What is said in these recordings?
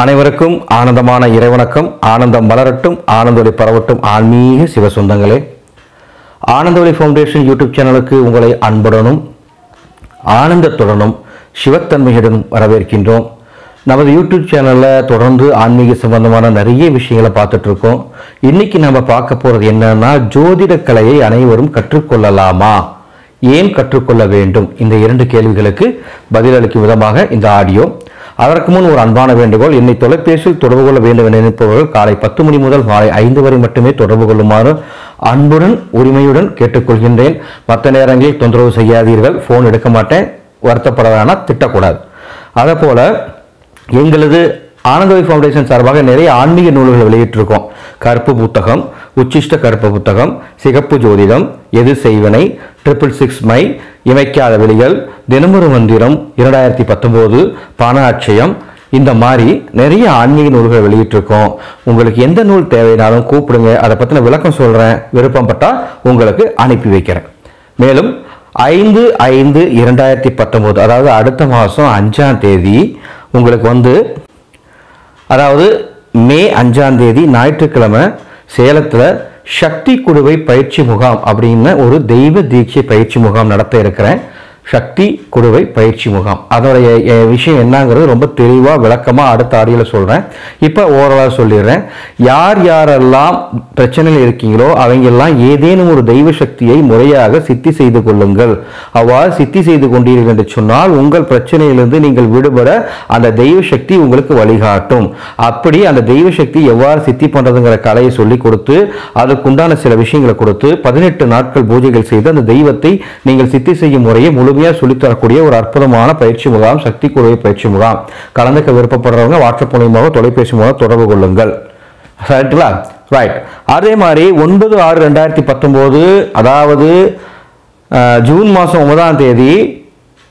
அனைவருக்கும் ஆனந்தமான இறைவணக்கம். ஆனந்தம் மலரட்டும் ஆனந்தொலி பரவட்டும். ஆன்மீக சிவ சொந்தங்களே. ஆனந்தொலி ஃபவுண்டேஷன் யூடியூப் சேனலுக்கு உங்களை அன்புடனும் ஆனந்தத்துடனும் சிவத்தன்மையுடனும் வரவேற்கின்றோம். நமது யூடியூப் சேனலில் தொடர்ந்து ஆன்மீக சம்பந்தமான நிறைய விஷயங்களை பார்த்துட்ருக்கோம். இன்றைக்கி இன்னைக்கு நம்ம பார்க்க போகிறது என்னன்னா ஜோதிட கலையை அனைவரும் கற்றுக்கொள்ளலாமா? ஏன் கற்றுக்கொள்ள வேண்டும்? இந்த இரண்டு கேள்விகளுக்கு பதிலளிக்கும் விதமாக இந்த ஆடியோ அதற்கு முன் ஒரு அன்பான வேண்டுகோள் என்னை தொலைபேசியில் தொடர்பு கொள்ள வேண்டும் என நினைப்பவர்கள் காலை பத்து மணி முதல் மாலை ஐந்து வரை மட்டுமே தொடர்பு கொள்ளுமாறு அன்புடன் உரிமையுடன் கேட்டுக்கொள்கின்றேன். மற்ற நேரங்களில் தொந்தரவு செய்யாதீர்கள் ஃபோன் எடுக்க மாட்டேன் வருத்தப்பட வேணாம் திட்டக்கூடாது. அதே போல எங்களது ஆனந்தவை ஃபவுண்டேஷன் சார்பாக நிறைய ஆன்மீக நூல்களை வெளியிட்டிருக்கோம். கருப்பு புத்தகம் உச்சிஷ்ட கருப்பு புத்தகம் சிகப்பு ஜோதிடம் எது செய்வனை ட்ரிபிள் சிக்ஸ் மை இமைக்காத வெளிகள் தினமொரு மந்திரம் இரண்டாயிரத்தி பத்தொம்போது பண அட்சயம் இந்த மாதிரி நிறைய ஆன்மீக நூல்கள் வெளியிட்டிருக்கோம். உங்களுக்கு எந்த நூல் தேவைனாலும் கூப்பிடுங்க. அதை பற்றின விளக்கம் சொல்கிறேன் விருப்பப்பட்டால் உங்களுக்கு அனுப்பி வைக்கிறேன். மேலும் ஐந்து ஐந்து இரண்டாயிரத்தி பத்தொம்போது அதாவது அடுத்த மாதம் அஞ்சாம் தேதி உங்களுக்கு வந்து அதாவது மே அஞ்சாம் தேதி ஞாயிற்றுக்கிழமை சேலத்தில் சக்தி குடுவை பயிற்சி முகாம் அப்படின்னு ஒரு தெய்வ தீட்சை பயிற்சி முகாம் நடத்த இருக்கிறேன். சக்தி குடுவை பயிற்சி முகாம். அதோடைய விஷயம் என்னங்கிறது ரொம்ப தெளிவாக விளக்கமாக அடுத்த ஆடியில் சொல்கிறேன் இப்போ ஓரளவு சொல்லிடுறேன். யார் யாரெல்லாம் பிரச்சனையில் இருக்கீங்களோ அவங்கெல்லாம் ஏதேனும் ஒரு தெய்வ சக்தியை முறையாக சித்தி செய்து கொள்ளுங்கள். அவ்வாறு சித்தி செய்து கொண்டீர்கள் என்று சொன்னால் உங்கள் பிரச்சனையிலிருந்து நீங்கள் விடுபட அந்த தெய்வ சக்தி உங்களுக்கு வழிகாட்டும். அப்படி அந்த தெய்வ சக்தி எவ்வாறு சித்தி பண்ணுறதுங்கிற கலையை சொல்லி கொடுத்து அதுக்குண்டான சில விஷயங்களை கொடுத்து பதினெட்டு நாட்கள் பூஜைகள் செய்து அந்த தெய்வத்தை நீங்கள் சித்தி செய்யும் முறையை முழுமையாக சொல்லித்தரக்கூடிய ஒரு அற்புதமான பயிற்சி முகாம் சக்தி குறைவு பயிற்சி முகாம். கலந்துக்க விருப்பப்படுறவங்க வாட்ஸ்அப் மூலியமாக தொலைபேசி மூலம் தொடர்பு கொள்ளுங்கள். ரைட்டுங்களா ரைட் அதே மாதிரி ஒன்பது ஆறு ரெண்டாயிரத்தி பத்தொம்போது அதாவது ஜூன் மாதம் ஒன்பதாம் தேதி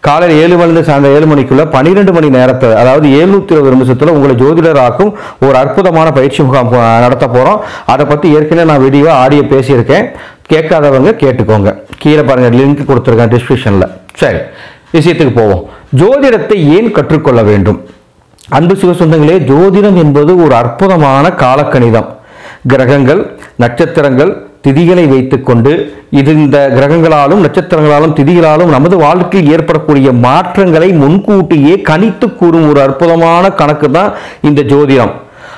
காலையில் ஏழு மணிலிருந்து சாயந்தரம் ஏழு மணிக்குள்ள பன்னிரெண்டு மணி நேரத்தில் அதாவது எழுநூத்தி இருபது நிமிஷத்தில் உங்களை ஜோதிடராக்கும் ஒரு அற்புதமான பயிற்சி முகாம் நடத்த போகிறோம் அதை பற்றி ஏற்கனவே நான் வீடியோ ஆடியோ பேசியிருக்கேன். கேட்காதவங்க கேட்டுக்கோங்க. கீழே பாருங்க லிங்க் கொடுத்துருக்கேன் டிஸ்கிரிப்ஷனில் சரி விஷயத்துக்கு போவோம். ஜோதிடத்தை ஏன் கற்றுக்கொள்ள வேண்டும்? அன்பு சிவசொந்தங்களே ஜோதிடம் என்பது ஒரு அற்புதமான காலக்கணிதம். கிரகங்கள் நட்சத்திரங்கள் திதிகளை வைத்துக்கொண்டு இது இந்த கிரகங்களாலும் நட்சத்திரங்களாலும் திதிகளாலும் நமது வாழ்க்கையில் ஏற்படக்கூடிய மாற்றங்களை முன்கூட்டியே கணித்து கூறும் ஒரு அற்புதமான கணக்கு தான் இந்த ஜோதிடம்.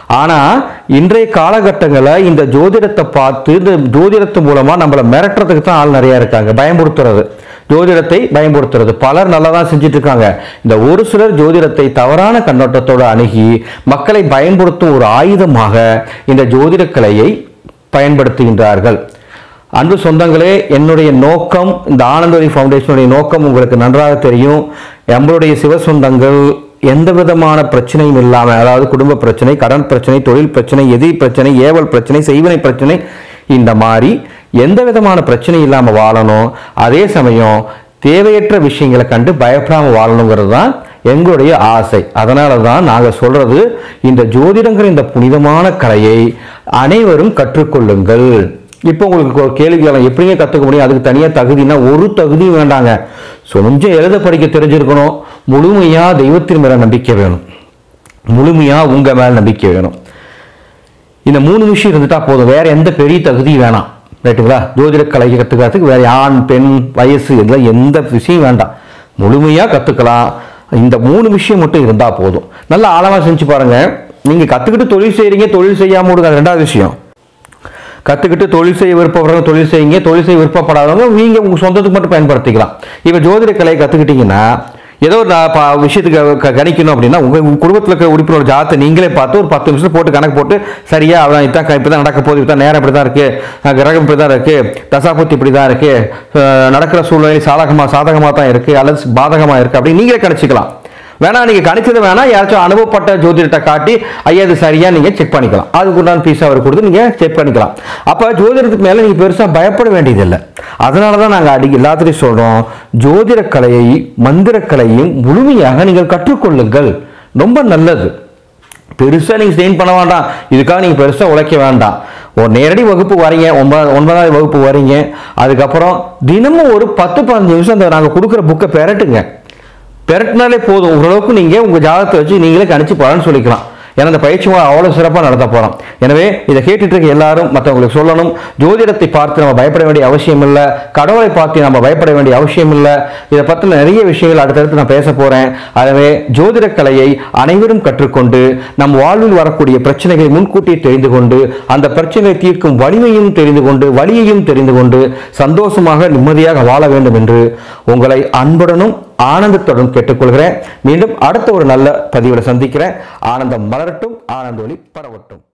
ஆனால் இன்றைய காலகட்டங்களில் இந்த ஜோதிடத்தை பார்த்து இந்த ஜோதிடத்து மூலமாக நம்மளை மிரட்டுறதுக்கு தான் ஆள் நிறையா இருக்காங்க. பயமுறுத்துறது. ஜோதிடத்தை பயன்படுத்துறது பலர் நல்லா தான் செஞ்சுட்டு இருக்காங்க இந்த ஒரு சிலர் ஜோதிடத்தை தவறான கண்ணோட்டத்தோடு அணுகி மக்களை பயன்படுத்தும் ஒரு ஆயுதமாக இந்த ஜோதிட கலையை பயன்படுத்துகின்றார்கள். அன்பு சொந்தங்களே என்னுடைய நோக்கம் இந்த ஆனந்தவரி ஃபவுண்டேஷனுடைய நோக்கம் உங்களுக்கு நன்றாக தெரியும். நம்மளுடைய சிவ சொந்தங்கள் எந்த விதமான பிரச்சனையும் இல்லாமல் அதாவது குடும்ப பிரச்சனை கடன் பிரச்சனை தொழில் பிரச்சனை எதிரி பிரச்சனை ஏவல் பிரச்சனை செய்வனை பிரச்சனை இந்த மாதிரி எந்த விதமான பிரச்சனை இல்லாமல் வாழணும். அதே சமயம் தேவையற்ற விஷயங்களை கண்டு பயப்படாமல் வாழணுங்கிறது தான் எங்களுடைய ஆசை. அதனால தான் நாங்கள் சொல்றது இந்த ஜோதிடங்கிற இந்த புனிதமான கலையை அனைவரும் கற்றுக்கொள்ளுங்கள். இப்போ உங்களுக்கு ஒரு கேள்வி எப்படிங்க கற்றுக்க முடியும்? அதுக்கு தனியாக தகுதினா ஒரு தகுதியும் வேண்டாங்க. கொஞ்சம் எழுத படிக்க தெரிஞ்சிருக்கணும். முழுமையாக தெய்வத்தின் மேலே நம்பிக்கை வேணும். முழுமையாக உங்கள் மேலே நம்பிக்கை வேணும். இந்த மூணு விஷயம் இருந்துட்டா போதும். வேறு எந்த பெரிய தகுதியும் வேணாம். ரைட்டுங்களா ஜோதிட கலை கற்றுக்கிறதுக்கு வேற ஆண் பெண் வயசு இதெல்லாம் எந்த விஷயம் வேண்டாம். முழுமையாக கற்றுக்கலாம் இந்த மூணு விஷயம் மட்டும் இருந்தால் போதும். நல்லா ஆழமாக செஞ்சு பாருங்கள் நீங்கள் கற்றுக்கிட்டு தொழில் செய்கிறீங்க தொழில் செய்யாமல் விடுங்க. ரெண்டாவது விஷயம். கற்றுக்கிட்டு தொழில் செய்ய விருப்பப்படுறவங்க தொழில் செய்யுங்க தொழில் செய்ய விருப்பப்படாதவங்க நீங்கள் உங்கள் சொந்தத்துக்கு மட்டும் பயன்படுத்திக்கலாம். இப்போ ஜோதிட கலையை கற்றுக்கிட்டிங்கன்னா ஏதோ ஒரு விஷயத்துக்கு க- கணிக்கணும் அப்படின்னா உங்கள் குடும்பத்தில் இருக்க உறுப்பினரோட ஜாத்தை நீங்களே பார்த்து ஒரு பத்து நிமிஷம் போட்டு கணக்கு போட்டு சரியா அவன் இதான் இப்போ தான் நடக்க போகுது இப்போ நேரம் இப்படி தான் இருக்குது கிரகம் இப்படி தான் இருக்குது தசாபுத்தி இப்படி தான் இருக்குது நடக்கிற சூழ்நிலை சாதகமாக சாதகமாக தான் இருக்குது அல்லது பாதகமாக இருக்குது அப்படின்னு நீங்களே கணிச்சிக்கலாம். வேணா நீங்க கணிச்சது வேணா யாராச்சும் அனுபவப்பட்ட ஜோதிடத்தை காட்டி ஐயா அது சரியா? நீங்க செக் பண்ணிக்கலாம். அதுக்கு உண்டான பீஸ் அவர் கொடுத்து நீங்க செக் பண்ணிக்கலாம். அப்ப ஜோதிடத்துக்கு மேல நீங்க பெருசா பயப்பட வேண்டியதில்லை. அதனால தான் நாங்க அடிக்க எல்லாத்துலையும் சொல்றோம் ஜோதிடக்கலையை கலையை முழுமையாக நீங்கள் கற்றுக்கொள்ளுங்கள். ரொம்ப நல்லது. பெருசாக நீங்கள் ஸ்டெயின் பண்ண வேண்டாம். இதுக்காக நீங்கள் பெருசாக உழைக்க வேண்டாம். ஒரு நேரடி வகுப்பு வரீங்க ஒன்பது ஒன்பதாவது வகுப்பு வரீங்க. அதுக்கப்புறம் தினமும் ஒரு பத்து பதினஞ்சு நிமிஷம் அந்த நாங்கள் கொடுக்குற புக்கை பெரட்டுங்க. பெரட்டினாலே போதும். ஓரளவுக்கு நீங்கள் உங்கள் ஜாதகத்தை வச்சு நீங்களே கணிச்சு பலன் சொல்லிக்கலாம். ஏன்னா அந்த பயிற்சி முறை அவ்வளோ சிறப்பாக நடத்த போகிறோம் எனவே இதை கேட்டுட்டு இருக்க எல்லாரும் மற்றவங்களுக்கு சொல்லணும். ஜோதிடத்தை பார்த்து நம்ம பயப்பட வேண்டிய அவசியம் இல்லை. கடவுளை பார்த்து நம்ம பயப்பட வேண்டிய அவசியம் இல்லை. இதை பற்றின நிறைய விஷயங்கள் அடுத்தடுத்து நான் பேச போகிறேன் எனவே ஜோதிட கலையை அனைவரும் கற்றுக்கொண்டு நம் வாழ்வில் வரக்கூடிய பிரச்சனைகளை முன்கூட்டி தெரிந்து கொண்டு அந்த பிரச்சனையை தீர்க்கும் வலிமையும் தெரிந்து கொண்டு வழியையும் தெரிந்து கொண்டு சந்தோஷமாக நிம்மதியாக வாழ வேண்டும் என்று உங்களை அன்புடனும் ஆனந்தத்துடன் கேட்டுக்கொள்கிறேன். மீண்டும் அடுத்த ஒரு நல்ல பதிவில் சந்திக்கிறேன். ஆனந்தம் மலரட்டும் ஆனந்த ஒளி பரவட்டும்.